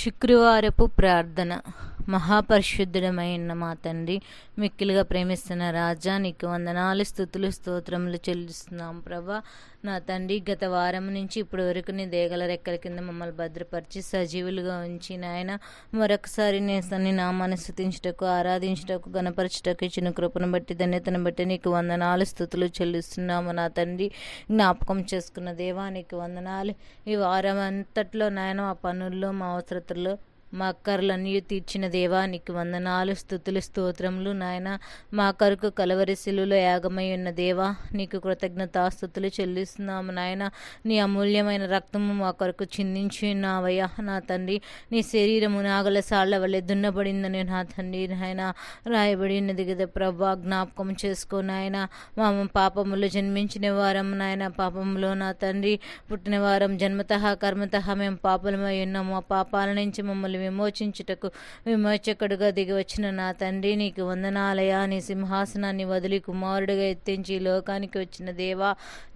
శుక్రవారపు ప్రార్థన. మహాపరిశుద్ధుడమైన మా తండ్రి మిక్కిలుగా ప్రేమిస్తున్న రాజా నీకు వందనాలు స్థుతులు స్తోత్రములు చెల్లిస్తున్నాం ప్రభా. నా తండ్రి గత వారం నుంచి ఇప్పటి వరకు నీ దేగల రెక్కల కింద మమ్మల్ని భద్రపరిచి సజీవులుగా ఉంచి నాయన మరొకసారి నేను నా స్థుతించటకు ఆరాధించుటకు గణపరచుటకు ఇచ్చిన కృపను బట్టి ధన్యతను బట్టి నీకు వందనాలు స్థుతులు చెల్లిస్తున్నాము నా తండ్రి. జ్ఞాపకం చేసుకున్న దేవా నీకు వందనాలు. ఈ వారం అంతట్లో నాయన మా పనుల్లో మా అవసరతల్లో మా అక్కర్లన్నీ తీర్చిన దేవా నీకు వందనాలు స్థుతులు స్తోత్రములు నాయన. మా కరుకు కలవరి శిలువలో యాగమై ఉన్న దేవా నీకు కృతజ్ఞతాస్థుతులు చెల్లిస్తున్నాము నాయన. నీ అమూల్యమైన రక్తము మా కొరకు చిందించి ఉన్నావయ్యా. నా తండ్రి నీ శరీరము నాగల సాళ్ళ వల్లే దున్నబడిందని నా తండ్రి నాయన. రాయబడి ఉన్నది కదా ప్రభా జ్ఞాపకం చేసుకో నాయన. మా పాపములు జన్మించిన వారం నాయన. పాపములో నా తండ్రి పుట్టిన వారం జన్మతః కర్మత మేము పాపలమై ఉన్నాము. ఆ పాపాల నుంచి మమ్మల్ని విమోచించుటకు విమోచకుడుగా దిగి వచ్చిన నా తండ్రి నీకు వందనాలయా. నీ సింహాసనాన్ని వదిలి కుమారుడిగా ఎత్తించి లోకానికి వచ్చిన దేవా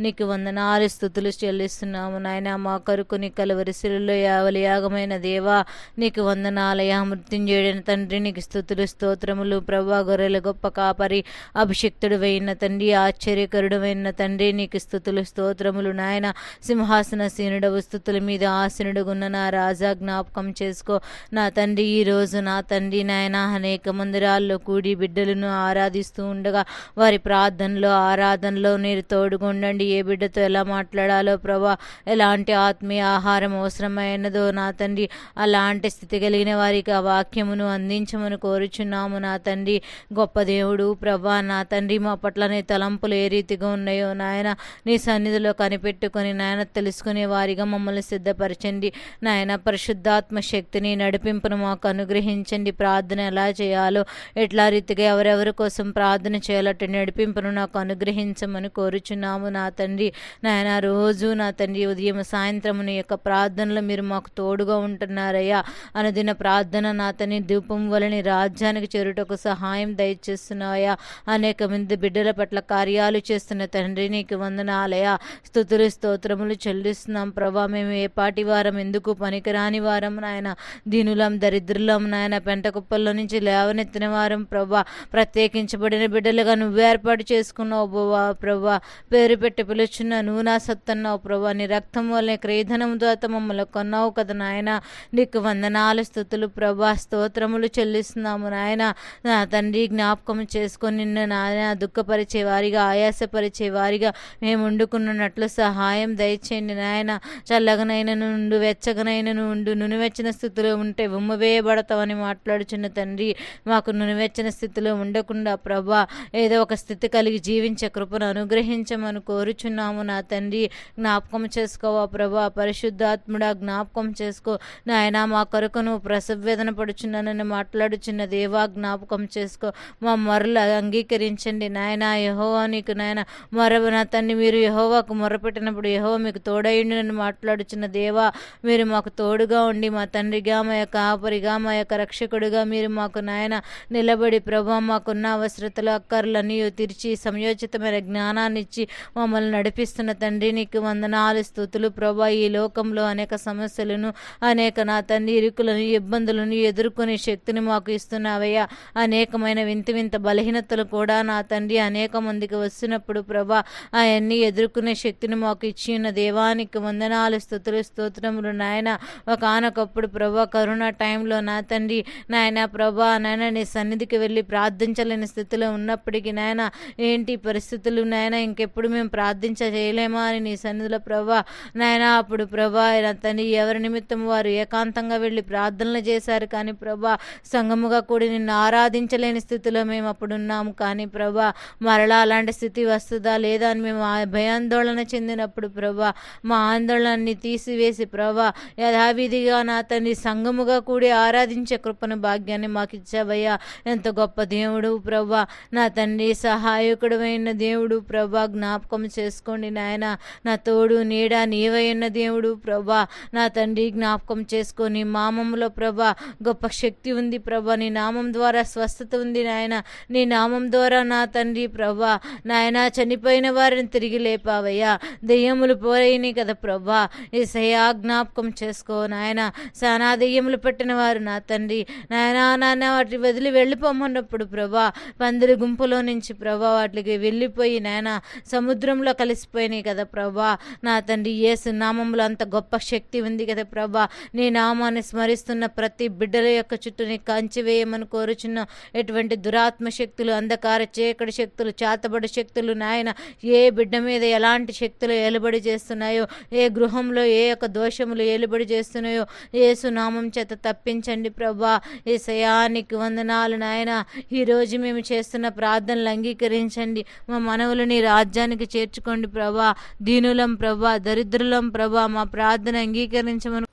నీకు వందనాలు స్థుతులు చెల్లిస్తున్నాము. నాయన మా కొరకు నీ కలవరిశిలో యావలియాగమైన దేవా నీకు వందనాలయ. మృత్యుంజయుడైన తండ్రి నీకు స్థుతులు స్తోత్రములు ప్రభా గొర్రెల గొప్ప కాపరి అభిషిక్తుడు వైన తండ్రి ఆశ్చర్యకరుడు అయిన తండ్రి నీకు స్థుతులు స్తోత్రములు. నాయన సింహాసన సీనుడవు స్థుతుల మీద ఆసనుడుగున్న నా రాజా జ్ఞాపకం చేసుకో. నా తండ్రి ఈ రోజు నా తండ్రి నాయన అనేక మందిరాల్లో కూడి బిడ్డలను ఆరాధిస్తూ ఉండగా వారి ప్రార్థనలో ఆరాధనలో మీరు తోడుగుండండి. ఏ బిడ్డతో ఎలా మాట్లాడాలో ప్రభా ఎలాంటి ఆత్మీయ ఆహారం అవసరమైనదో నా తండ్రి అలాంటి స్థితి కలిగిన వారికి ఆ వాక్యమును అందించమని కోరుచున్నాము నా తండ్రి. గొప్ప దేవుడు ప్రభా నా తండ్రి మా పట్ల నీ తలంపులు ఏ రీతిగా ఉన్నాయో నాయన నీ సన్నిధిలో కనిపెట్టుకొని నాయన తెలుసుకునే వారిగా మమ్మల్ని సిద్ధపరచండి. నాయన పరిశుద్ధాత్మ శక్తిని నడిపింపును మాకు అనుగ్రహించండి. ప్రార్థన ఎలా చేయాలో ఎట్లా రీతిగా ఎవరెవరి కోసం ప్రార్థన చేయాలంటే నడిపింపును నాకు అనుగ్రహించమని కోరుచున్నాము. నా తండ్రి నాయన రోజు నా తండ్రి ఉదయం సాయంత్రం నీ యొక్క ప్రార్థనలో మీరు మాకు తోడుగా ఉంటున్నారయ్యా. అనుదిన ప్రార్థన నా తండ్రి దీపం వలని రాజ్యానికి చేరుటకు సహాయం దయచేస్తున్నాయా అనేక మంది బిడ్డల పట్ల కార్యాలు చేస్తున్న తండ్రి నీకు వందనాలయ స్థుతులు స్తోత్రములు చెల్లిస్తున్నాం. ప్రభా మేము ఏ పాటి వారం ఎందుకు పనికిరాని వారం నాయన? దీనులం దరిద్రులం నాయన పెంట కుప్పల్లో నుంచి లేవనెత్తిన వారం ప్రభా ప్రత్యేకించబడిన బిడ్డలుగా నువ్వు ఏర్పాటు చేసుకున్నావు ప్రభా ప్రభా. పేరు పెట్టి పిలుచున్న నువ్వు నా సత్తన్నావు ప్రభా. నీ రక్తం వల్లే క్రీధనం ద్వారా మమ్మల్ని కొన్నావు కదా నాయన. నీకు వందనాలు స్థుతులు ప్రభా. స్తోత్రములు చెల్లిస్తున్నాము నాయన. నా తండ్రి జ్ఞాపకం చేసుకొని నిన్ను నాయన దుఃఖపరిచే వారిగా ఆయాసపరిచే వారిగా మేము వండుకున్నట్లు సహాయం దయచేయండి నాయన. చల్లగనైన నుండు వెచ్చగనైన నుండు నునువెచ్చిన స్థుతులు ఉంటే ఉమ్మవేయబడతామని మాట్లాడుచున్న తండ్రి మాకు నునువెచ్చిన స్థితిలో ఉండకుండా ప్రభా ఏదో ఒక స్థితి కలిగి జీవించే కృపను అనుగ్రహించమని కోరుచున్నాము నా తండ్రి. జ్ఞాపకం చేసుకోవా ప్రభా పరిశుద్ధాత్ముడా జ్ఞాపకం చేసుకో. నాయన మా కొరకు నువ్వు ప్రసవేదన పడుచున్నానని మాట్లాడుచున్న దేవా జ్ఞాపకం చేసుకో. మా మొరలు అంగీకరించండి నాయన యహోవా నీకు నాయన. మొర నా తండ్రి మీరు యహోవాకు మొరపెట్టినప్పుడు యహోవా మీకు తోడైండునని మాట్లాడుచున్న దేవా మీరు మాకు తోడుగా ఉండి మా తండ్రిగా మా యొక్క ఆపరిగా మా యొక్క రక్షకుడిగా మీరు మాకు నాయన నిలబడి ప్రభా మాకున్న అవసరతలు అక్కర్లన్నీ తీర్చి సమయోచితమైన జ్ఞానాన్ని ఇచ్చి మమ్మల్ని నడిపిస్తున్న తండ్రి నీకు వందనాలు స్థుతులు ప్రభా. ఈ లోకంలో అనేక సమస్యలను అనేక నా తండ్రి ఇరుకులను ఇబ్బందులను ఎదుర్కొనే శక్తిని మాకు ఇస్తున్నావయ్యా. అనేకమైన వింత వింత బలహీనతలు కూడా నా తండ్రి అనేక మందికి వస్తున్నప్పుడు ప్రభా అవన్నీ ఎదుర్కొనే శక్తిని మాకు ఇచ్చిన దేవానికి వందనాలు స్థుతులు స్తోత్రములు నాయన. ఒకనొకప్పుడు ప్రభా కరోనా టైంలో నా తండ్రి నాయన ప్రభా నాయన నీ సన్నిధికి వెళ్ళి ప్రార్థించలేని స్థితిలో ఉన్నప్పటికీ నాయన ఏంటి పరిస్థితులు నాయన? ఇంకెప్పుడు మేము ప్రార్థించ చేయలేమా అని నీ సన్నిధిలో ప్రభా నాయన అప్పుడు ప్రభా నా తండ్రి ఎవరి నిమిత్తం వారు ఏకాంతంగా వెళ్ళి ప్రార్థనలు చేశారు కానీ ప్రభా సంగముగా కూడి నిన్ను ఆరాధించలేని స్థితిలో మేము అప్పుడు ఉన్నాము కానీ ప్రభా మరలా అలాంటి స్థితి వస్తుందా లేదా అని మేము ఆ భయాందోళన చెందినప్పుడు ప్రభా మా ఆందోళనని తీసివేసి ప్రభా యథావిధిగా నా తండ్రి సంఘముగా కూడి ఆరాధించే కృపను భాగ్యాన్ని మాకు ఇచ్చావయ్యా ఎంత గొప్ప దేవుడు ప్రభా. నా తండ్రి సహాయకుడమైన దేవుడు ప్రభా. జ్ఞాపకం చేసుకోండి నాయన. నా తోడు నీడ నీవైన దేవుడు ప్రభా. నా తండ్రి జ్ఞాపకం చేసుకొని మామంలో ప్రభా. గొప్ప శక్తి ఉంది ప్రభా. నీ నామం ద్వారా స్వస్థత ఉంది నాయన. నీ నామం ద్వారా నా తండ్రి ప్రభా. నాయన చనిపోయిన వారిని తిరిగి లేపావయ్యా. దెయ్యములు పోయినాయి కదా ప్రభా. ఈ జ్ఞాపకం చేసుకో నాయన. సానా దెయ్యం దయ్యములు పెట్టిన వారు నా తండ్రి. నాయనా నాన్న వాటి వదిలి వెళ్ళిపోమన్నప్పుడు ప్రభా పందిరి గుంపులో నుంచి ప్రభా వాటికి వెళ్ళిపోయి నాయన సముద్రంలో కలిసిపోయినాయి కదా ప్రభా. నా తండ్రి యేసు నామంలో అంత గొప్ప శక్తి ఉంది కదా ప్రభా. నీ నామాన్ని స్మరిస్తున్న ప్రతి బిడ్డల యొక్క చుట్టూని కంచివేయమని కంచి వేయమని కోరుచున్న ఎటువంటి దురాత్మ శక్తులు అంధకార చీకటి శక్తులు చాతబడి శక్తులు నాయన ఏ బిడ్డ మీద ఎలాంటి శక్తులు ఏలుబడి చేస్తున్నాయో ఏ గృహంలో ఏ యొక్క దోషములు ఏలుబడి చేస్తున్నాయో ఏసు నామం చేత తప్పించండి ప్రభా. ఈ సయానికి వందనాలు నాయన. ఈరోజు మేము చేస్తున్న ప్రార్థనలు అంగీకరించండి. మా మనవులని రాజ్యానికి చేర్చుకోండి ప్రభా. దీనులం ప్రభా దరిద్రులం ప్రభా. మా ప్రార్థన అంగీకరించమని.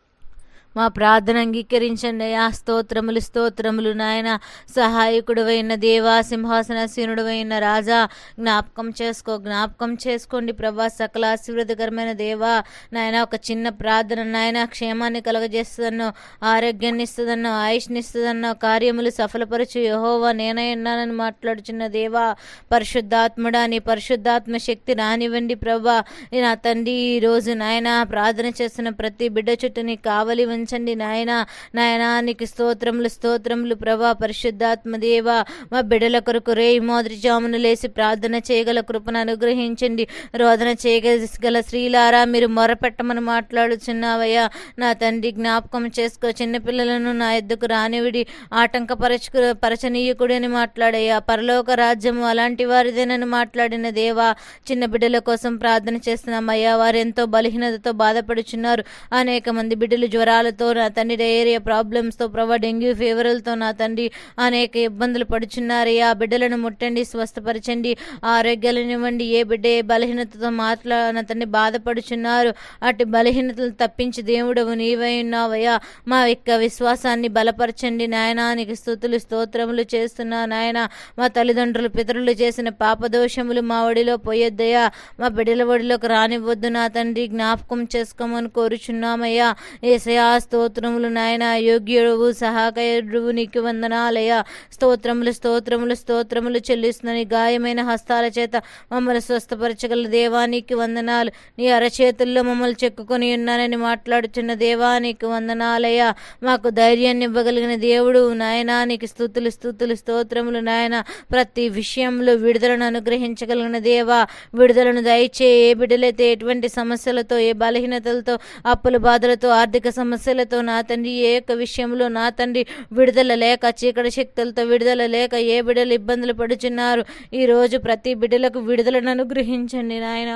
మా ప్రార్థన అంగీకరించండి అయ్యా. స్తోత్రములు స్తోత్రములు నాయన. సహాయకుడువైన దేవా సింహాసనసీనుడువైన రాజా జ్ఞాపకం చేసుకో జ్ఞాపకం చేసుకోండి ప్రభా. సకల ఆశీర్వదకరమైన దేవా నాయన ఒక చిన్న ప్రార్థన నాయన. క్షేమాన్ని కలగజేస్తుందన్నో ఆరోగ్యాన్ని ఇస్తుందన్నో ఆయుష్ని ఇస్తుందన్నో కార్యములు సఫలపరచు యహోవా. నేనే ఉన్నానని మాట్లాడుచున్న దేవా పరిశుద్ధాత్ముడా నీ పరిశుద్ధాత్మ శక్తి రానివ్వండి ప్రభా. నా తండ్రి ఈ రోజు నాయన ప్రార్థన చేస్తున్న ప్రతి బిడ్డ చుట్టూ నీ కావలి ఉంచండి నాయన. నాయనా నీకు స్తోత్రములు స్తోత్రములు ప్రభా. పరిశుద్ధాత్మ దేవ మా బిడ్డల కొరకు రే మోదరి జామును లేసి ప్రార్థన చేయగల కృపను అనుగ్రహించండి. రోదన చేయగల స్త్రీలారా మీరు మొరపెట్టమని మాట్లాడుచున్నావయ్యా. నా తండ్రి జ్ఞాపకం చేసుకో. చిన్నపిల్లలను నా ఎద్దుకు రానివిడి ఆటంకపరచు పరచనీయకుడని మాట్లాడయ్యా. పరలోక రాజ్యము అలాంటి వారిదేనని మాట్లాడిన దేవా చిన్న బిడ్డల కోసం ప్రార్థన చేస్తున్నామయ్యా. వారు ఎంతో బలహీనతతో బాధపడుచున్నారు. అనేక మంది బిడ్డలు జ్వరాలతో నా తండ్రి డయేరియా ప్రాబ్లమ్స్తో ప్రభా డెంగ్యూ ఫీవర్లతో నా తండ్రి అనేక ఇబ్బందులు పడుచున్నారయ్యా ఆ బిడ్డలను ముట్టండి స్వస్థపరచండి ఆరోగ్యాలనివ్వండి ఏ బిడ్డ ఏ బలహీనతతో మాట్లా నా తండ్రి బాధపడుచున్నారు. అటు బలహీనతలు తప్పించి దేవుడవు నీవై ఉన్నావయ్యా. మా యొక్క విశ్వాసాన్ని బలపరచండి నాయనానికి స్థుతులు స్తోత్రములు చేస్తున్నా నాయన. మా తల్లిదండ్రులు పితరులు చేసిన పాపదోషములు మా ఒడిలో పోయొద్దయ్యా. మా బిడ్డల ఒడిలోకి రానివ్వద్దు నా తండ్రి. జ్ఞాపకం చేసుకోమని కోరుచున్నామయ్యా. ఏసయా స్తోత్రములు నాయన యోగ్యుడువు సహాయకుడు నీకు వందనాలయ స్తోత్రములు స్తోత్రములు స్తోత్రములు చెల్లిస్తున్న గాయమైన హస్తాల చేత మమ్మల్ని స్వస్థపరచగల దేవానికి వందనాలు. నీ అరచేతుల్లో మమ్మల్ని చెక్కుకొని ఉన్నానని మాట్లాడుచున్న దేవానికి వందనాలయ మాకు ధైర్యాన్ని ఇవ్వగలిగిన దేవుడు నాయనా నీకు స్థుతులు స్థుతులు స్తోత్రములు నాయన. ప్రతి విషయంలో విడుదలను అనుగ్రహించగలిగిన దేవా విడుదలను దయచే ఏ బిడ్డలైతే ఎటువంటి సమస్యలతో ఏ బలహీనతలతో అప్పుల బాధలతో ఆర్థిక సమస్య సమస్యలతో నా తండ్రి ఏ యొక్క విషయంలో నా తండ్రి విడుదల లేక చీకటి శక్తులతో విడుదల లేక ఏ బిడ్డలు ఇబ్బందులు పడుచున్నారు? ఈరోజు ప్రతి బిడ్డలకు విడుదలను అనుగ్రహించండి నాయన.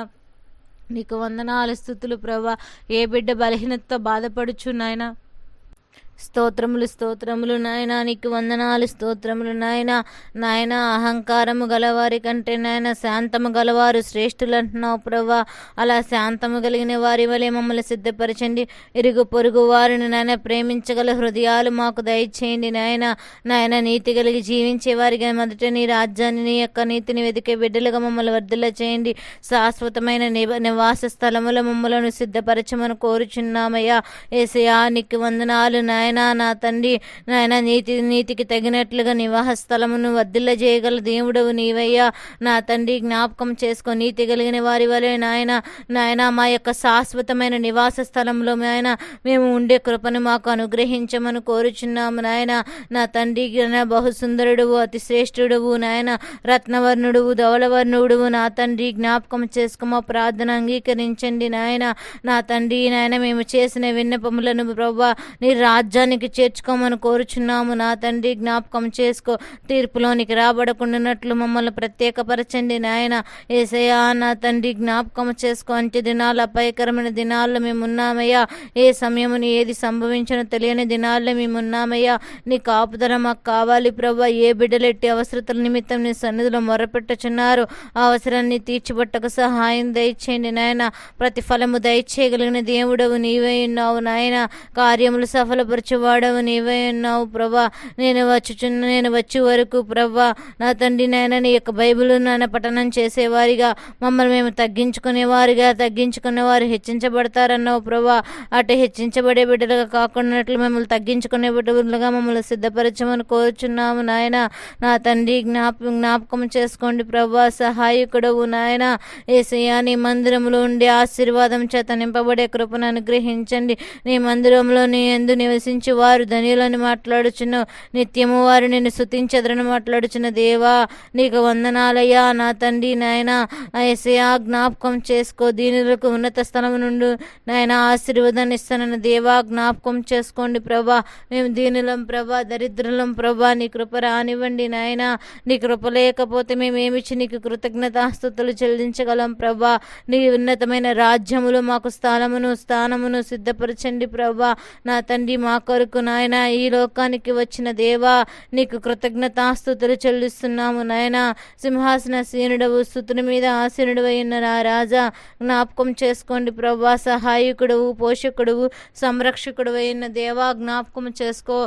నీకు వందనాలు స్థుతులు ప్రభా. ఏ బిడ్డ బలహీనతతో బాధపడుచు నాయన. స్తోత్రములు స్తోత్రములు నాయన నీకు వందనాలు స్తోత్రములు నాయన. నాయన అహంకారము గలవారి కంటే నాయన శాంతము గలవారు శ్రేష్ఠులు అంటున్నావు ప్రభా అలా శాంతము కలిగిన వారి వలె మమ్మల్ని సిద్ధపరచండి. ఇరుగు పొరుగు వారిని నాయన ప్రేమించగల హృదయాలు మాకు దయచేయండి నాయన. నాయన నీతి కలిగి జీవించే వారిగా మొదట నీ రాజ్యాన్ని నీ యొక్క నీతిని వెతికే బిడ్డలుగా మమ్మల్ని వర్ధల చేయండి. శాశ్వతమైన నివాస స్థలముల మమ్మలను సిద్ధపరచమని కోరుచున్నామయ్యా. ఏసయా నీకు వందనాలు నాయన. నాయన నా తండ్రి నాయన నీతి నీతికి తగినట్లుగా నివాహ స్థలమును వద్దిల్లజేయగల చేయగల దేవుడవు నీవయ్యా. నా తండ్రి జ్ఞాపకం చేసుకో నీతి కలిగిన వారి వలె నాయన నాయన మా యొక్క శాశ్వతమైన నివాస స్థలంలో నాయన మేము ఉండే కృపను మాకు అనుగ్రహించమని కోరుచున్నాము నాయన. నా తండ్రి బహుసుందరుడువు అతి శ్రేష్ఠుడువు నాయన రత్నవర్ణుడువు ధవలవర్ణుడువు నా తండ్రి జ్ఞాపకం చేసుకో మా ప్రార్థన అంగీకరించండి నాయన. నా తండ్రి నాయన మేము చేసిన విన్నపములను ప్రభా నీ రాజ్య రాజ్యానికి చేర్చుకోమని కోరుచున్నాము. నా తండ్రి జ్ఞాపకం చేసుకో. తీర్పులోనికి రాబడకుండానట్లు మమ్మల్ని ప్రత్యేకపరచండి నాయన. ఏసయ్యా నా తండ్రి జ్ఞాపకం చేసుకో. అంత్య దినాల అపాయకరమైన దినాల్లో మేమున్నామయ్యా. ఏ సమయముని ఏది సంభవించినో తెలియని దినాల్లో మేమున్నామయ్యా. నీ కాపుదల మాకు కావాలి ప్రభా ఏ బిడ్డలెట్టి అవసరతల నిమిత్తం నీ సన్నిధిలో మొరపెట్టుచున్నారు. ఆ అవసరాన్ని తీర్చిబట్టకు సహాయం దయచేయండి నాయన. ప్రతిఫలము దయచేయగలిగిన దేవుడవు నీవే ఉన్నావు నాయన. కార్యములు సఫలపరు వాడవు నీవే ఉన్నావు ప్రభా. నేను వచ్చుచున్న నేను వచ్చే వరకు ప్రభా నా తండ్రి నాయన నీ యొక్క బైబిల్ నాయన పఠనం చేసేవారిగా మమ్మల్ని మేము తగ్గించుకునేవారిగా తగ్గించుకునేవారు హెచ్చించబడతారన్నావు ప్రభా. అటు హెచ్చించబడే బిడ్డలుగా కాకుండా మిమ్మల్ని తగ్గించుకునే బిడ్డలుగా మమ్మల్ని సిద్ధపరచమని కోరుచున్నాము నాయన. నా తండ్రి జ్ఞాప జ్ఞాపకం చేసుకోండి ప్రభా సహాయకుడవు నాయన. ఏసయ్యా నీ మందిరంలో ఉండే ఆశీర్వాదం చేత నింపబడే కృపను అనుగ్రహించండి. నీ మందిరంలో నీ ఎందు నివసి నివసించి వారు ధనియులని మాట్లాడుచున్న నిత్యము వారు నిన్ను శుతించదరని మాట్లాడుచున్న దేవా నీకు వందనాలయ్యా. నా తండ్రి నాయన ఎసయా జ్ఞాపకం చేసుకో. దీనులకు ఉన్నత స్థలం నుండి నాయన ఆశీర్వాదాన్ని ఇస్తానన్న దేవా జ్ఞాపకం చేసుకోండి ప్రభా. మేము దీనులం ప్రభా దరిద్రులం ప్రభా. నీ కృప రానివ్వండి నాయన. నీ కృప లేకపోతే మేమేమిచ్చి నీకు కృతజ్ఞతాస్తుతులు చెల్లించగలం ప్రభా. నీ ఉన్నతమైన రాజ్యములు మాకు స్థానమును స్థానమును సిద్ధపరచండి ప్రభా. నా తండ్రి మా కొరకు నాయన ఈ లోకానికి వచ్చిన దేవా నీకు కృతజ్ఞతాస్తుతులు చెల్లిస్తున్నాము నాయన. సింహాసన సీనుడవు స్థుతుని మీద ఆసీనుడు అయిన నా రాజా జ్ఞాపకం చేసుకోండి ప్రభా సహాయకుడువు పోషకుడువు సంరక్షకుడు అయిన దేవా జ్ఞాపకం చేసుకో.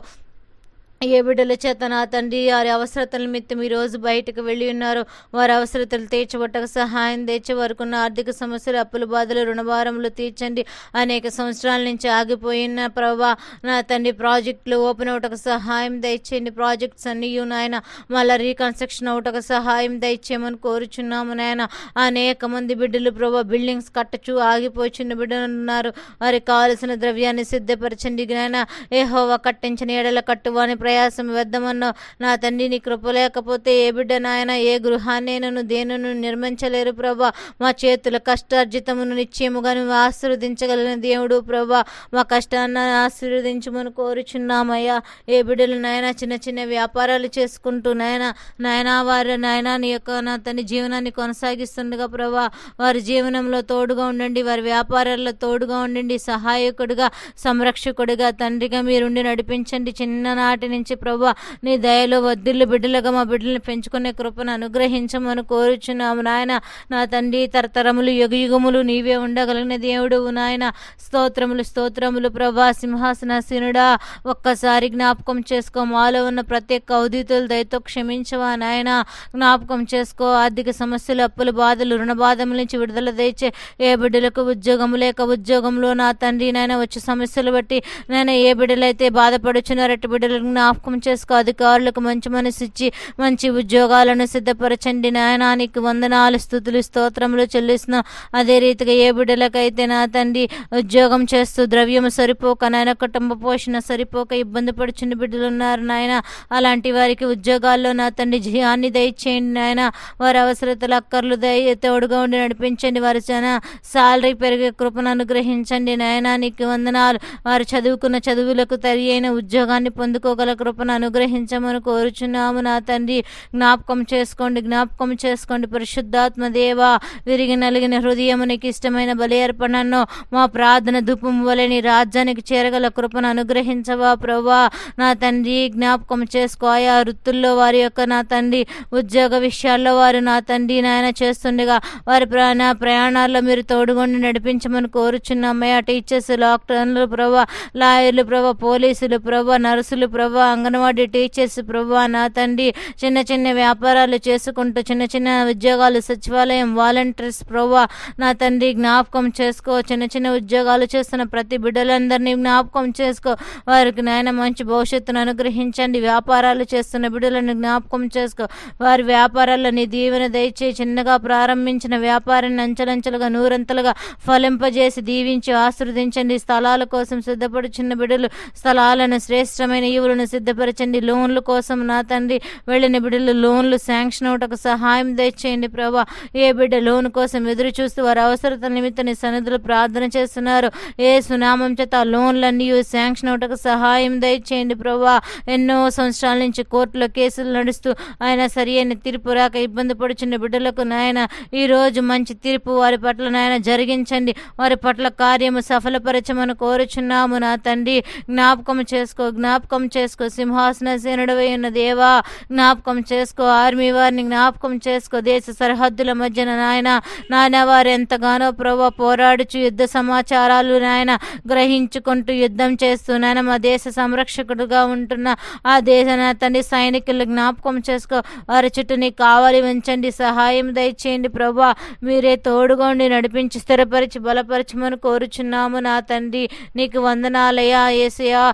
ఏ బిడ్డల చేత నా తండ్రి వారి అవసరతల నిమిత్తం ఈ రోజు బయటకు వెళ్ళి ఉన్నారు. వారి అవసరతలు తీర్చబట్టక సహాయం తెచ్చి వారికున్న ఆర్థిక సమస్యలు అప్పుల బాధలు రుణభారములు తీర్చండి. అనేక సంవత్సరాల నుంచి ఆగిపోయిన ప్రభా నా తండ్రి ప్రాజెక్టులు ఓపెన్ అవటకు సహాయం దయచేయండి. ప్రాజెక్ట్స్ అన్నీ నాయన. మళ్ళీ రీకన్స్ట్రక్షన్ అవటకు సహాయం దయచేయమని కోరుచున్నాము నాయన. అనేక మంది బిడ్డలు ప్రభా బిల్డింగ్స్ కట్టచ్చు ఆగిపోచున్న బిడ్డలు ఉన్నారు. వారికి కావలసిన ద్రవ్యాన్ని సిద్ధపరచండి నాయన. ఏ హోవా కట్టించిన ఎడల కట్టువాని ప్రయాసం వ్యర్థమన్నావు నా తండ్రి నీ కృప లేకపోతే ఏ బిడ్డ నాయన ఏ గృహాన్నేనను దేనును నిర్మించలేరు ప్రభా. మా చేతుల కష్టార్జితమును నిశ్చయముగా నువ్వు ఆశీర్వదించగలిగిన దేవుడు ప్రభా. మా కష్టాన్ని ఆశీర్వదించమని కోరుచున్నామయ్యా. ఏ బిడ్డలు నాయన చిన్న చిన్న వ్యాపారాలు చేసుకుంటూ నాయన నాయన వారు నాయన నీ యొక్క నా తన జీవనాన్ని కొనసాగిస్తుండగా ప్రభా. వారి జీవనంలో తోడుగా ఉండండి వారి వ్యాపారాల్లో తోడుగా ఉండండి. సహాయకుడిగా సంరక్షకుడిగా తండ్రిగా మీరుండి నడిపించండి. చిన్ననాటి నుంచి ప్రభా నీ దయలో వద్దిల్లు బిడ్డలుగా మా బిడ్డల్ని పెంచుకునే కృపను అనుగ్రహించమని కోరుచున్నాము నాయన. నా తండ్రి తరతరములు యుగయుగములు నీవే ఉండగలిగిన దేవుడు నాయన. స్తోత్రములు స్తోత్రములు ప్రభా సింహాసనాసీనుడా. ఒక్కసారి జ్ఞాపకం చేసుకో మాలో ఉన్న ప్రత్యేక ఉదితులు దయతో క్షమించవా నాయన. జ్ఞాపకం చేసుకో ఆర్థిక సమస్యలు అప్పుల బాధలు రుణ బాధల నుంచి విడుదల తెచ్చే ఏ బిడ్డలకు ఉద్యోగం లేక ఉద్యోగంలో నా తండ్రి నాయన వచ్చే సమస్యలు బట్టి నేను ఏ బిడ్డలైతే బాధపడుచున్నారో బిడ్డలకు జ్ఞాపకం చేసుకో. అధికారులకు మంచి మనసు ఇచ్చి మంచి ఉద్యోగాలను సిద్ధపరచండి నాయనానికి వందనాలు స్థుతులు స్తోత్రములు చెల్లిస్తున్నాం. అదే రీతిగా ఏ బిడ్డలకైతే నా తండ్రి ఉద్యోగం చేస్తూ ద్రవ్యం సరిపోక నాయన కుటుంబ పోషణ సరిపోక ఇబ్బంది పడుచున్న బిడ్డలు ఉన్నారు నాయన. అలాంటి వారికి ఉద్యోగాల్లో నా తండ్రి జయాన్ని దయచేయండి నాయన. వారి అవసరతలు అక్కర్లు దయ తోడుగా ఉండి నడిపించండి. వారి జన సాలరీ పెరిగే కృపను అనుగ్రహించండి నాయన. నీకు వందనాలు. వారు చదువుకున్న చదువులకు తరి అయిన ఉద్యోగాన్ని పొందుకోగల కృపను అనుగ్రహించమని కోరుచున్నాము నా తండ్రి. జ్ఞాపకం చేసుకోండి జ్ఞాపకం చేసుకోండి పరిశుద్ధాత్మ దేవ. విరిగి నలిగిన హృదయమునికి ఇష్టమైన బలి ఏర్పడను మా ప్రార్థన ధూపం వలె నీ రాజ్యానికి చేరగల కృపను అనుగ్రహించవా ప్రభా నా తండ్రి జ్ఞాపకం చేసుకో. ఆయా వృత్తుల్లో వారి యొక్క నా తండ్రి ఉద్యోగ విషయాల్లో వారు నా తండ్రి నాయన చేస్తుండగా వారి ప్రయాణ ప్రయాణాల్లో మీరు తోడుగొండి నడిపించమని కోరుచున్నామయ్యా టీచర్స్ డాక్టర్లు ప్రభా లాయర్లు ప్రభా పోలీసులు ప్రభా నర్సులు ప్రభా అంగన్వాడీ టీచర్స్ ప్రభా నా తండ్రి చిన్న చిన్న వ్యాపారాలు చేసుకుంటూ చిన్న చిన్న ఉద్యోగాలు సచివాలయం వాలంటీర్స్ ప్రభా నా తండ్రి జ్ఞాపకం చేసుకో. చిన్న చిన్న ఉద్యోగాలు చేస్తున్న ప్రతి బిడ్డలందరినీ జ్ఞాపకం చేసుకో. వారికి నాయన మంచి భవిష్యత్తును అనుగ్రహించండి. వ్యాపారాలు చేస్తున్న బిడ్డలను జ్ఞాపకం చేసుకో. వారి వ్యాపారాల్లో నీ దీవెన దయచే చిన్నగా ప్రారంభించిన వ్యాపారాన్ని అంచెలంచెలుగా నూరంతలుగా ఫలింపజేసి దీవించి ఆశీర్వదించండి. స్థలాల కోసం సిద్ధపడుచున్న బిడ్డలు స్థలాలను శ్రేష్టమైన ఈవులను సిద్ధపరచండి. లోన్ల కోసం నా తండ్రి వెళ్ళిన బిడ్డలు లోన్లు శాంక్షన్ అవటకు సహాయం దయచేయండి ప్రభా. ఏ బిడ్డ లోన్ కోసం ఎదురు చూస్తూ వారి అవసరత నిమిత్తం సన్నిధులు ప్రార్థన చేస్తున్నారు. ఏ సునామం చేత ఆ లోన్లన్నీ శాంక్షన్ అవటకు సహాయం దయచేయండి ప్రభా. ఎన్నో సంవత్సరాల నుంచి కోర్టులో కేసులు నడుస్తూ ఆయన సరి అయిన తీర్పు రాక ఇబ్బంది పడుచున్న బిడ్డలకు నాయన ఈ రోజు మంచి తీర్పు వారి పట్ల నాయన జరిగించండి. వారి పట్ల కార్యము సఫలపరచమని కోరుచున్నాము నా తండ్రి. జ్ఞాపకం చేసుకో జ్ఞాపకం చేసుకో సింహాసన సేనుడవై ఉన్న దేవా జ్ఞాపకం చేసుకో ఆర్మీ వారిని జ్ఞాపకం చేసుకో దేశ సరిహద్దుల మధ్యన నాయన నాయన వారు ఎంతగానో ప్రభా పోరాడుచు యుద్ధ సమాచారాలు నాయన గ్రహించుకుంటూ యుద్ధం చేస్తూ నాయన మా దేశ సంరక్షకుడుగా ఉంటున్న ఆ దేశ నా తండ్రి సైనికులు జ్ఞాపకం చేసుకో వారి చుట్టూ నీకు కావాలి ఉంచండి సహాయం దయచేయండి ప్రభా మీరే తోడుగోండి నడిపించి స్థిరపరిచి బలపరచమని కోరుచున్నాము నా తండ్రి నీకు వందనాలయా ఏసయా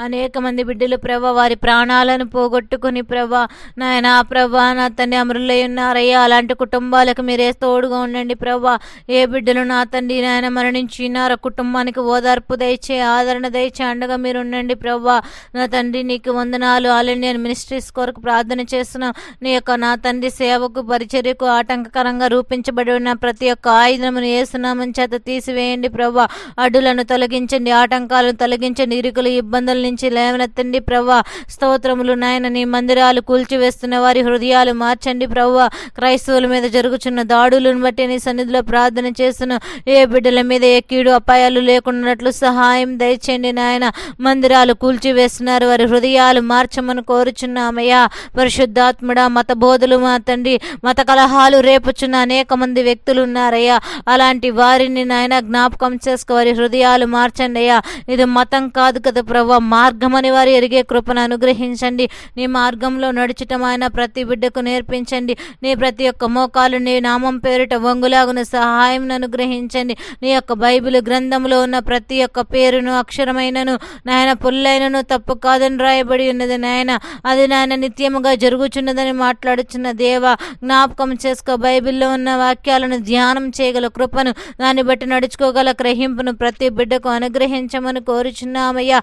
అనేక మంది బిడ్డలు ప్రభా వారి ప్రాణాలను పోగొట్టుకుని ప్రభా నాయన ప్రభా నా తండ్రి అమరులై ఉన్నారయ్యా. అలాంటి కుటుంబాలకు మీరే తోడుగా ఉండండి ప్రభా. ఏ బిడ్డలు నా తండ్రి నాయన మరణించి కుటుంబానికి ఓదార్పు దయచే ఆదరణ దయచే అండగా మీరు ఉండండి ప్రభా. నా తండ్రి నీకు వందనాలు. ఆల్ ఇండియన్ మినిస్ట్రీస్ కొరకు ప్రార్థన చేస్తున్నాం. నీ యొక్క నా తండ్రి సేవకు పరిచర్యకు ఆటంకకరంగా రూపించబడి ఉన్న ప్రతి ఒక్క ఆయుధమును ఏసునామని చేత తీసివేయండి ప్రభా. అడ్డులను తొలగించండి ఆటంకాలను తొలగించండి ఇరుకులు ఇబ్బందులను నుంచి లేవనెత్తండి ప్రభా స్తోత్రములు నాయన నీ మందిరాలు కూల్చివేస్తున్న వారి హృదయాలు మార్చండి ప్రభా క్రైస్తవుల మీద జరుగుచున్న దాడులను బట్టి నీ సన్నిధిలో ప్రార్థన చేస్తున్న ఏ బిడ్డల మీద ఏ కీడు అపాయాలు లేకున్నట్లు సహాయం దయచేయండి నాయన. మందిరాలు కూల్చివేస్తున్నారు వారి హృదయాలు మార్చమని కోరుచున్నామయ్యా. పరిశుద్ధాత్ముడా మత బోధులు మా తండ్రి మత కలహాలు రేపుచున్న అనేక మంది వ్యక్తులు ఉన్నారయ్యా అలాంటి వారిని నాయన జ్ఞాపకం చేసుకో వారి హృదయాలు మార్చండి అయ్యా. ఇది మతం కాదు కదా ప్రభా మార్గమని వారు ఎరిగే కృపను అనుగ్రహించండి. నీ మార్గంలో నడుచటం ఆయన ప్రతి బిడ్డకు నేర్పించండి. నీ ప్రతి ఒక్క మోకాలు నీ నామం పేరిట వంగులాగున సహాయం అనుగ్రహించండి. నీ యొక్క బైబిల్ గ్రంథంలో ఉన్న ప్రతి ఒక్క పేరును అక్షరమైనను నాయన పుల్లైనను తప్పు కాదని రాయబడి ఉన్నది నాయన. అది నాయన నిత్యముగా జరుగుచున్నదని మాట్లాడుచున్న దేవ జ్ఞాపకం చేసుకో. బైబిల్లో ఉన్న వాక్యాలను ధ్యానం చేయగల కృపను దాన్ని బట్టి నడుచుకోగల గ్రహింపును ప్రతి బిడ్డకు అనుగ్రహించమని కోరుచున్నామయ్యా.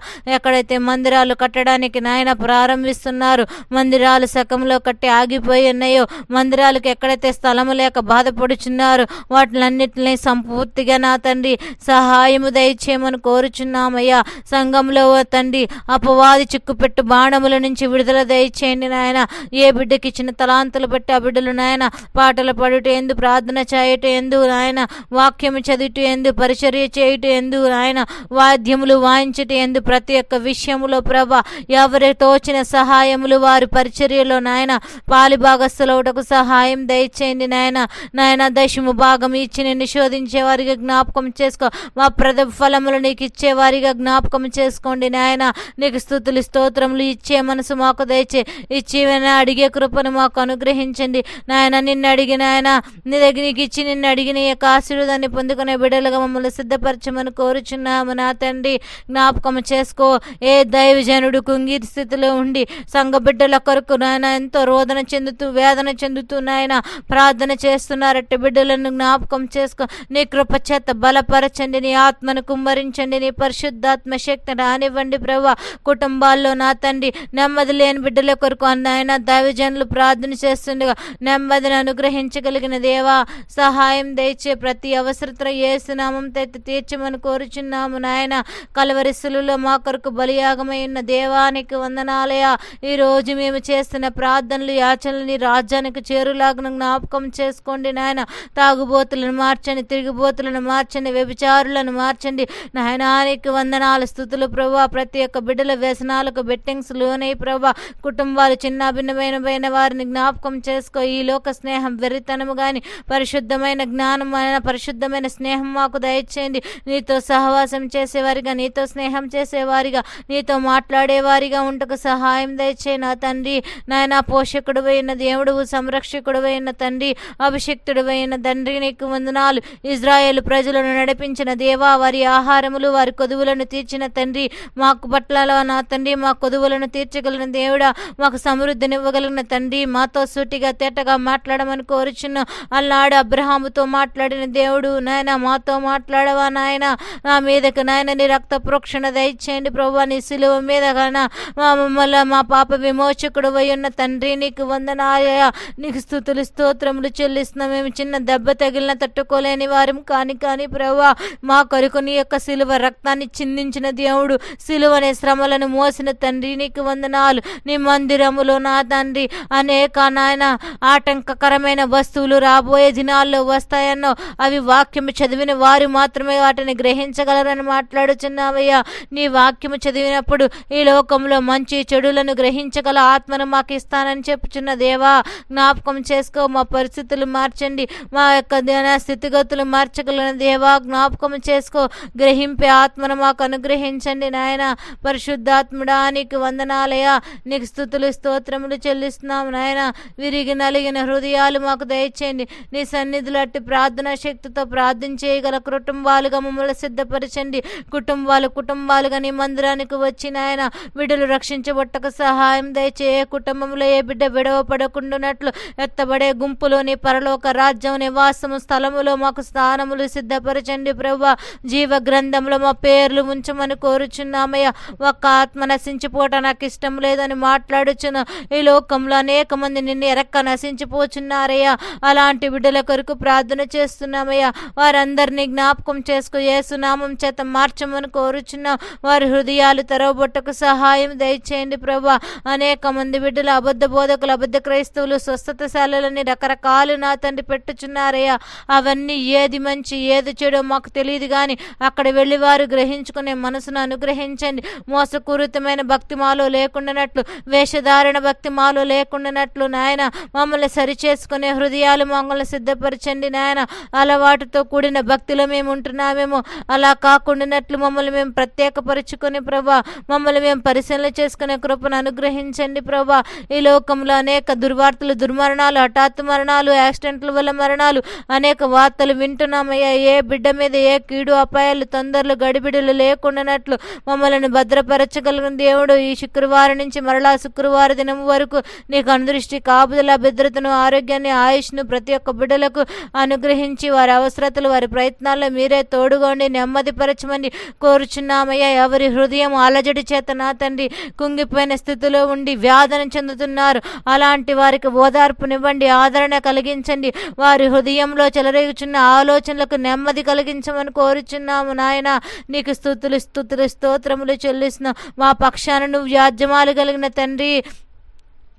అయితే మందిరాలు కట్టడానికి నాయన ప్రారంభిస్తున్నారు మందిరాలు సకంలో కట్టి ఆగిపోయి ఉన్నాయో మందిరాలకు ఎక్కడైతే స్థలము లేక బాధపడుచున్నారు వాటిలన్నిటిని సంపూర్తిగా నా తండ్రి సహాయము దయచేయమని కోరుచున్నామయ్యా. సంఘంలో తండ్రి అపవాది చిక్కుపెట్టు బాణముల నుంచి విడుదల దయచేయండి నాయన. ఏ బిడ్డకి ఇచ్చిన తలాంతులు బట్టి ఆ బిడ్డలు నాయన పాటలు పాడుట ఎందు ప్రార్థన చేయట ఎందు నాయన వాక్యము చదువుట ఎందు పరిచర్య చేయుట ఎందు నాయన వాద్యములు వాయించటం ఎందు ప్రతి ఒక్క విషయంలో ప్రభ ఎవరి తోచిన సహాయములు వారి పరిచర్యలో నాయన పాలి భాగస్థులవుటకు సహాయం దయచేయండి నాయన. నాయన దశము భాగం ఇచ్చి నిన్ను శోధించే వారిగా జ్ఞాపకం చేసుకో. మా ప్రతిఫలములు నీకు ఇచ్చే వారిగా జ్ఞాపకం చేసుకోండి నాయన. నీకు స్థుతులు స్తోత్రములు ఇచ్చే మనసు మాకు దయచే. ఇచ్చి అడిగే కృపను మాకు అనుగ్రహించండి. నాయన నిన్ను అడిగి ఆయన నీ దగ్గర నీకు ఇచ్చి నిన్ను అడిగిన ఈ యొక్క ఆశీర్వాదాన్ని పొందుకునే బిడ్డలుగా మమ్మల్ని సిద్ధపరచమని కోరుచున్నాము నా తండ్రి. జ్ఞాపకం చేసుకో. ఏ దైవజనుడు కుంగి స్థితిలో ఉండి సంఘబిడ్డల కొరకు నాయన ఎంతో రోదన చెందుతూ వేదన చెందుతూ నాయన ప్రార్థన చేస్తున్నారట్టి బిడ్డలను జ్ఞాపకం చేసుకో. నీ కృప చేత బలపరచండి. నీ ఆత్మను కుమ్మరించండి. నీ పరిశుద్ధాత్మ శక్తి రానివ్వండి ప్రభు. కుటుంబాల్లో నా తండ్రి నెమ్మది లేని బిడ్డల కొరకు నాయన దైవజనులు ప్రార్థన చేస్తుండగా నెమ్మదిని అనుగ్రహించగలిగిన దేవా సహాయం దయచే ప్రతి అవసరత ఏసునామం తెత్తి తీర్చమని కోరుచున్నాము నాయన. కలవరిశులలో మా కొరకు బలియాగమై ఉన్న దేవానికి వందనాలయ ఈ రోజు మేము చేస్తున్న ప్రార్థనలు యాచనలు రాజ్యానికి చేరులాగా జ్ఞాపకం చేసుకోండి నాయన. తాగుబోతులను మార్చండి తిరిగిబోతులను మార్చండి వ్యభిచారులను మార్చండి. నాయనానికి వందనాలు స్థుతులు ప్రభా. ప్రతి ఒక్క బిడ్డల వ్యసనాలకు బెట్టింగ్స్ లోనై ప్రభా. కుటుంబాలు చిన్న భిన్నమైన పైన వారిని జ్ఞాపకం చేసుకో. ఈ లోక స్నేహం వెర్రితనము కానీ పరిశుద్ధమైన జ్ఞానం అయిన పరిశుద్ధమైన స్నేహం మాకు దయచేయండి. నీతో సహవాసం చేసేవారిగా నీతో స్నేహం చేసేవారిగా నీతో మాట్లాడేవారిగా ఉంటకు సహాయం దయచే నా తండ్రి. నాయన పోషకుడు అయిన దేవుడు సంరక్షకుడు అయిన తండ్రి అభిషక్తుడు అయిన తండ్రి నీకు వందనాలు. ఇజ్రాయేల్ ప్రజలను నడిపించిన దేవా వారి ఆహారములు వారి కొదువులను తీర్చిన తండ్రి. మాకు పట్ల నా తండ్రి మా కొదువులను తీర్చగలిగిన దేవుడా మాకు సమృద్ధినివ్వగలిగిన తండ్రి. మాతో సూటిగా తేటగా మాట్లాడమని కోరుచున్న అల్లాడు అబ్రహాముతో మాట్లాడిన దేవుడు. నాయన మాతో మాట్లాడవా నాయన? నా మీదకు నాయన నీ రక్త ప్రోక్షణ దయచేయండి ప్రభు నీ సిలువ మీద కన మా మమ్మల్ని మా పాప విమోచకుడు ఉన్న తండ్రి నీకు వందనాయ నీకు స్థుతులు స్తోత్రములు చెల్లిస్తున్నాం. మేము చిన్న దెబ్బ తగిలిన తట్టుకోలేని వారం. కాని కానీ ప్రభా మా కొరకు నీ యొక్క సిలువ రక్తాన్ని చిందించిన దేవుడు. సిలువనే శ్రమలను మోసిన తండ్రి నీకు వందనాలు. నీ మందిరములో నా తండ్రి అనేక నాయన ఆటంకకరమైన వస్తువులు రాబోయే దినాల్లో వస్తాయన్నో అవి వాక్యము చదివిన వారు మాత్రమే వాటిని గ్రహించగలరని మాట్లాడుచున్నావయ్యా. నీ వాక్యము చదివినప్పుడు ఈ లోకంలో మంచి చెడులను గ్రహించగల ఆత్మను మాకు ఇస్తానని చెప్పుచున్న దేవా జ్ఞాపకం చేసుకో మా పరిస్థితులు మార్చండి మా యొక్క స్థితిగతులు మార్చగలన దేవా జ్ఞాపకం చేసుకో గ్రహింపే ఆత్మను మాకు అనుగ్రహించండి నాయన పరిశుద్ధాత్ముడా నీకు వందనాలయ నీకు స్థుతులు స్తోత్రములు చెల్లిస్తున్నాం నాయన విరిగి నలిగిన హృదయాలు మాకు దయచేయండి నీ సన్నిధులు అట్టి ప్రార్థనా శక్తితో ప్రార్థన చేయగల కుటుంబాలుగా మమ్మల్ని సిద్ధపరచండి కుటుంబాలు కుటుంబాలుగా నీ మందిరాన్ని మందిరానికి వచ్చిన ఆయన బిడ్డలు రక్షించబట్టకు సహాయం దయచే కుటుంబంలో ఏ బిడ్డ విడవపడకుండానట్లు ఎత్తబడే గుంపులోని పరలోక రాజ్యం నివాసము స్థలములో మాకు స్థానములు సిద్ధపరచండి ప్రభా జీవ గ్రంథంలో మా పేర్లు ఉంచమని కోరుచున్నామయ్య. ఒక్క ఆత్మ నశించిపోవటం నాకు ఇష్టం లేదని మాట్లాడుచున్న ఈ లోకంలో అనేక మంది నిన్ను ఎరక్క నశించిపోచున్నారయ్యా. అలాంటి బిడ్డల కొరకు ప్రార్థన చేస్తున్నామయ్యా. వారందరినీ జ్ఞాపకం చేసుకు ఏసునామం చేత మార్చమని కోరుచున్నాం. వారి హృదయాలు తెరవబొట్టకు సహాయం దయచేయండి ప్రభా. అనేక మంది బిడ్డలు అబద్ధ బోధకులు అబద్ధ క్రైస్తవులు స్వస్థతశాలలని రకరకాలు నా తండ్రి పెట్టుచున్నారయ్యా. అవన్నీ ఏది మంచి ఏది చెడో మాకు తెలియదు కానీ అక్కడ వెళ్ళి వారు గ్రహించుకునే మనసును అనుగ్రహించండి. మోసపూరితమైన భక్తి మాలో లేకుండానట్లు వేషధారణ భక్తి మాలో లేకుండానట్లు నాయన మమ్మల్ని సరిచేసుకునే హృదయాలు మమ్మల్ని సిద్ధపరచండి నాయన. అలవాటుతో కూడిన భక్తిలో మేము ఉంటున్నామేమో. అలా కాకుండానట్లు మమ్మల్ని మేము ప్రత్యేకపరుచుకుని ప్రభు మమ్మల్ని మేము పరిశీలన చేసుకునే కృపను అనుగ్రహించండి ప్రభా. ఈ లోకంలో అనేక దుర్వార్తలు దుర్మరణాలు హఠాత్తు మరణాలు యాక్సిడెంట్ల వల్ల మరణాలు అనేక వార్తలు వింటున్నామయ్యా. ఏ బిడ్డ మీద ఏ కీడు అపాయాలు తొందరలు గడిబిడులు లేకుండానట్లు మమ్మల్ని భద్రపరచగలిగిన దేవుడు ఈ శుక్రవారం నుంచి మరలా శుక్రవారం దినం వరకు నీకు అనుదృష్టి కాపుదల భద్రతను ఆరోగ్యాన్ని ఆయుష్ను ప్రతి ఒక్క బిడ్డలకు అనుగ్రహించి వారి అవసరతలు వారి ప్రయత్నాల్లో మీరే తోడుగా ఉండి నెమ్మదిపరచమని కోరుచున్నామయ్యా. ఎవరి హృదయం అలజడి చేత నా తండ్రి కుంగిపోయిన స్థితిలో ఉండి వ్యాధన చెందుతున్నారు. అలాంటి వారికి ఓదార్పునివ్వండి ఆదరణ కలిగించండి. వారి హృదయంలో చెలరేగుచున్న ఆలోచనలకు నెమ్మది కలిగించమని కోరుచున్నాము నాయన. నీకు స్థుతులు స్థుతులు స్తోత్రములు చెల్లిస్తున్నాం. మా పక్షాన నువ్వు వ్యాజ్యమాలు కలిగిన తండ్రి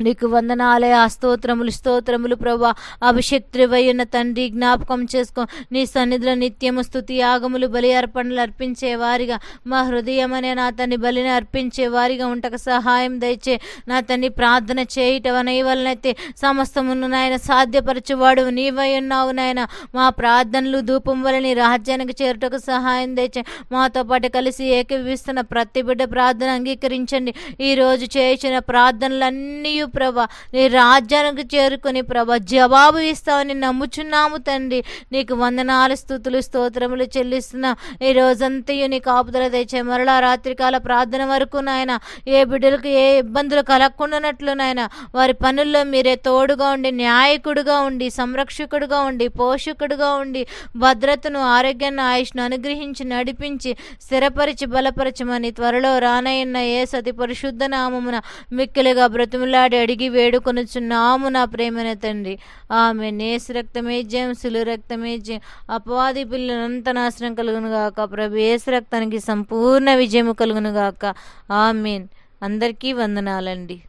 నీకు వందనాలే. ఆ స్తోత్రములు స్తోత్రములు ప్రభా. అభిషక్తివైన తండ్రి జ్ఞాపకం చేసుకో. నీ సన్నిధిలో నిత్యము స్థుతి యాగములు బలి అర్పణలు అర్పించే వారిగా. మా హృదయం అనే నా తన్ని బలిని అర్పించే వారిగా ఉంటక సహాయం దయచే. నా తన్ని ప్రార్థన చేయటం అనే వలనైతే సమస్తమును నాయన సాధ్యపరచువాడు నీవై ఉన్నావు నాయన. మా ప్రార్థనలు ధూపం వలని రాజ్యానికి చేరుటకు సహాయం దయచే. మాతో పాటు కలిసి ఏకీవిస్తున్న ప్రతి బిడ్డ ప్రార్థన అంగీకరించండి. ఈరోజు చేసిన ప్రార్థనలన్నీ ప్రభా నీ రాజ్యానికి చేరుకొని ప్రభ జవాబు ఇస్తావని నమ్ముచున్నాము తండ్రి. నీకు వందనాలు స్థుతులు స్తోత్రములు చెల్లిస్తున్నా. ఈ రోజంతయు నీ కాపుదల తెచ్చే మరలా రాత్రికాల ప్రార్థన వరకు నాయన ఏ బిడ్డలకు ఏ ఇబ్బందులు కలగకుండానట్లు నాయన వారి పనుల్లో మీరే తోడుగా ఉండి న్యాయకుడుగా ఉండి సంరక్షకుడుగా ఉండి పోషకుడుగా ఉండి భద్రతను ఆరోగ్యాన్ని ఆయుష్ను అనుగ్రహించి నడిపించి స్థిరపరిచి బలపరచమని త్వరలో రానయ్యన్న ఏ సతి పరిశుద్ధ నామమున మిక్కిలిగా బ్రతిములాడి అడిగి వేడుకొనుచున్నాము నా ప్రేమైన తండ్రి. ఆమె నేసు రక్తమే జయం సులు రక్తమే జయం. అపవాది పిల్లలంత నాశనం కలుగును గాక. ప్రభు ఏసు రక్తానికి సంపూర్ణ విజయము కలుగును గాక. ఆమెన్. అందరికీ వందనాలండి.